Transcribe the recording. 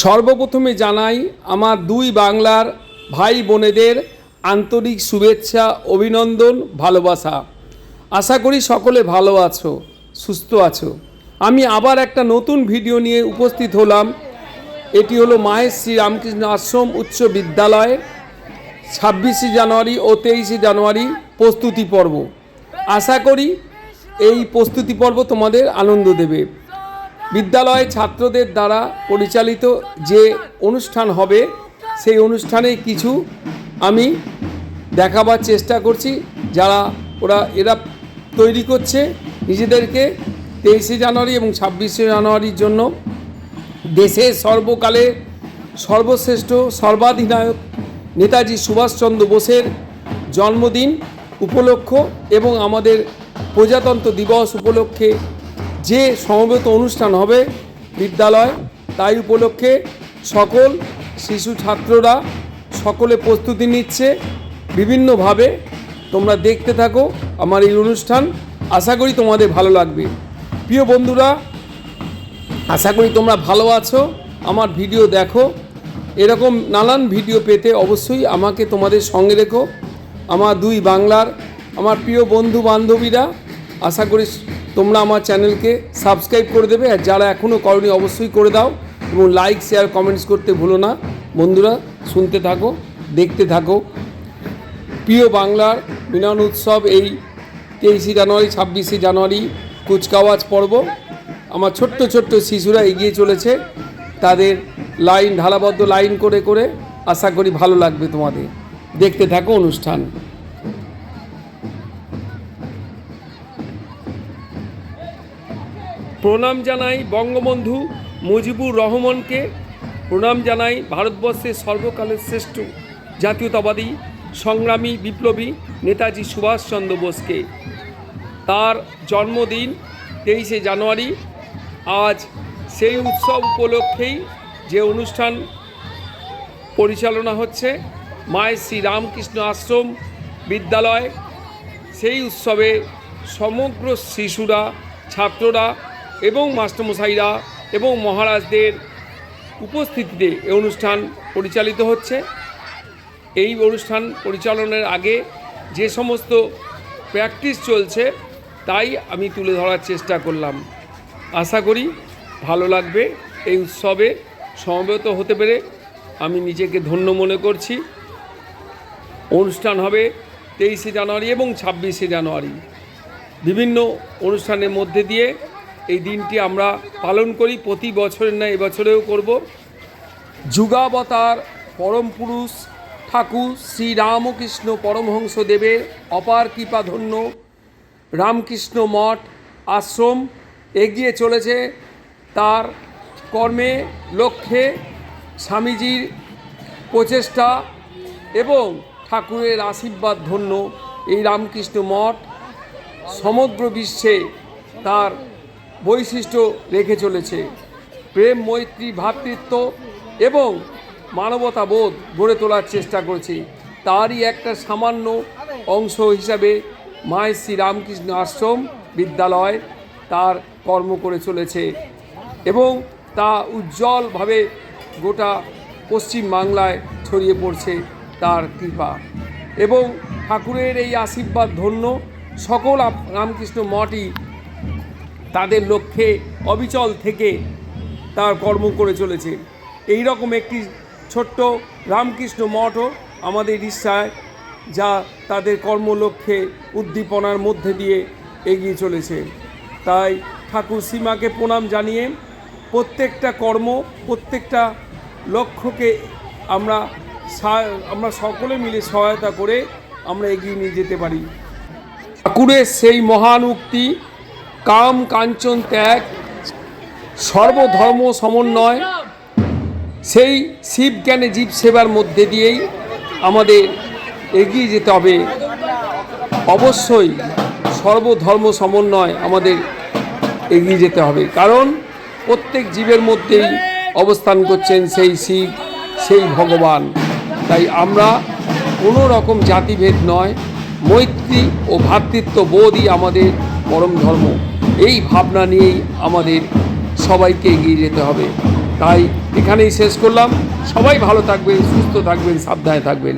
সর্বপ্রথমে জানাই আমার দুই বাংলার ভাই বোনেদের আন্তরিক শুভেচ্ছা, অভিনন্দন, ভালোবাসা। আশা করি সকলে ভালো আছো, সুস্থ আছো। আমি আবার একটা নতুন ভিডিও নিয়ে উপস্থিত হলাম। এটি হলো মায়ের শ্রী রামকৃষ্ণ আশ্রম উচ্চ বিদ্যালয়ের ছাব্বিশে জানুয়ারি ও তেইশে জানুয়ারি প্রস্তুতি পর্ব। আশা করি এই প্রস্তুতি পর্ব তোমাদের আনন্দ দেবে। বিদ্যালয়ে ছাত্রদের দ্বারা পরিচালিত যে অনুষ্ঠান হবে, সেই অনুষ্ঠানে কিছু আমি দেখাবার চেষ্টা করছি। যারা ওরা, এরা তৈরি করছে নিজেদেরকে তেইশে জানুয়ারি এবং ছাব্বিশে জানুয়ারির জন্য। দেশের সর্বকালে সর্বশ্রেষ্ঠ সর্বাধিনায়ক নেতাজি সুভাষচন্দ্র বোসের জন্মদিন উপলক্ষ এবং আমাদের প্রজাতন্ত্র দিবস উপলক্ষে যে সমবেত অনুষ্ঠান হবে বিদ্যালয়, তাই উপলক্ষে সকল শিশু ছাত্ররা সকলে প্রস্তুতি নিচ্ছে। বিভিন্নভাবে তোমরা দেখতে থাকো আমার এই অনুষ্ঠান। আশা করি তোমাদের ভালো লাগবে। প্রিয় বন্ধুরা, আশা করি তোমরা ভালো আছো। আমার ভিডিও দেখো। এরকম নানান ভিডিও পেতে অবশ্যই আমাকে তোমাদের সঙ্গে রেখো। আমার দুই বাংলার, আমার প্রিয় বন্ধু বান্ধবীরা আশা করি তোমরা আমার চ্যানেলকে সাবস্ক্রাইব করে দেবে আর যারা এখনও করনি অবশ্যই করে দাও এবং লাইক শেয়ার কমেন্টস করতে ভুলো না। বন্ধুরা, শুনতে থাকো, দেখতে থাকো। প্রিয় বাংলার মিলন উৎসব এই তেইশে জানুয়ারি, ছাব্বিশে জানুয়ারি কুচকাওয়াজ পর্ব। আমার ছোট্ট ছোট্ট শিশুরা এগিয়ে চলেছে। তাদের লাইন ঢালাবদ্ধ লাইন করে করে আশা করি ভালো লাগবে তোমাদের। দেখতে থাকো অনুষ্ঠান। প্রণাম জানাই বঙ্গবন্ধু মুজিবুর রহমানকে। প্রণাম জানাই ভারতবর্ষের সর্বকালের শ্রেষ্ঠ জাতীয়তাবাদী, সংগ্রামী, বিপ্লবী নেতাজি সুভাষচন্দ্র বোসকে। তার জন্মদিন তেইশে জানুয়ারি। আজ সেই উৎসব উপলক্ষেই যে অনুষ্ঠান পরিচালনা হচ্ছে, মায়ের শ্রী রামকৃষ্ণ আশ্রম বিদ্যালয়। সেই উৎসবে সমগ্র শিশুরা, ছাত্ররা এবং মাস্টারমশাইরা এবং মহারাজদের উপস্থিতিতে এই অনুষ্ঠান পরিচালিত হচ্ছে। এই অনুষ্ঠান পরিচালনের আগে যে সমস্ত প্র্যাকটিস চলছে, তাই আমি তুলে ধরার চেষ্টা করলাম। আশা করি ভালো লাগবে, এই উৎসবে সমবেত হতে পেরে আমি নিজেকে ধন্য মনে করছি। অনুষ্ঠান হবে তেইশে জানুয়ারি এবং ছাব্বিশে জানুয়ারি। বিভিন্ন অনুষ্ঠানের মধ্যে দিয়ে এই দিনটি আমরা পালন করি, প্রতি বছরের না এবছরেও করব। যুগাবতার পরম পুরুষ ঠাকুর শ্রী রামকৃষ্ণ পরমহংস দেবের অপার কৃপাধন্য রামকৃষ্ণ মঠ আশ্রম এগিয়ে চলেছে। তার কর্মে, লক্ষ্যে স্বামীজির প্রচেষ্টা এবং ঠাকুরের আশীর্বাদ ধন্য এই রামকৃষ্ণ মঠ সমগ্র বিশ্বে তার বৈশিষ্ট্য রেখে চলেছে। প্রেম, মৈত্রী ভ্রাতৃত্ব এবং মানবতাবোধ গড়ে তোলার চেষ্টা করেছে। তারই একটা সামান্য অংশ হিসাবে মায়ের শ্রী রামকৃষ্ণ আশ্রম বিদ্যালয় তার কর্ম করে চলেছে এবং তা উজ্জ্বলভাবে গোটা পশ্চিম বাংলায় ছড়িয়ে পড়ছে তার কৃপা। এবং ঠাকুরের এই আশীর্বাদ ধন্য সকল রামকৃষ্ণ মঠই তাদের লক্ষ্যে অবিচল থেকে তার কর্ম করে চলেছে। এই রকম একটি ছোট্ট রামকৃষ্ণ মঠও আমাদের ইচ্ছায়, যা তাদের কর্মলক্ষ্যে উদ্দীপনার মধ্যে দিয়ে এগিয়ে চলেছে। তাই ঠাকুর সীমাকে প্রণাম জানিয়ে প্রত্যেকটা কর্ম, প্রত্যেকটা লক্ষ্যকে আমরা আমরা সকলে মিলে সহায়তা করে আমরা এগিয়ে নিয়ে যেতে পারি। ঠাকুরের সেই মহান উক্তি কাম, কাঞ্চন ত্যাগ, সর্বধর্ম সমন্বয়, সেই শিব জ্ঞানে জীব সেবার মধ্যে দিয়েই আমাদের এগিয়ে যেতে হবে। অবশ্যই সর্বধর্ম সমন্বয় আমাদের এগিয়ে যেতে হবে। কারণ প্রত্যেক জীবের মধ্যেই অবস্থান করছেন সেই শিব, সেই ভগবান। তাই আমরা কোনো রকম জাতিভেদ নয়, মৈত্রী ও ভ্রাতৃত্ব বোধই আমাদের পরম ধর্ম। এই ভাবনা নিয়েই আমাদের সবাইকে এগিয়ে যেতে হবে। তাই এখানেই শেষ করলাম। সবাই ভালো থাকবেন, সুস্থ থাকবেন, সাবধানে থাকবেন।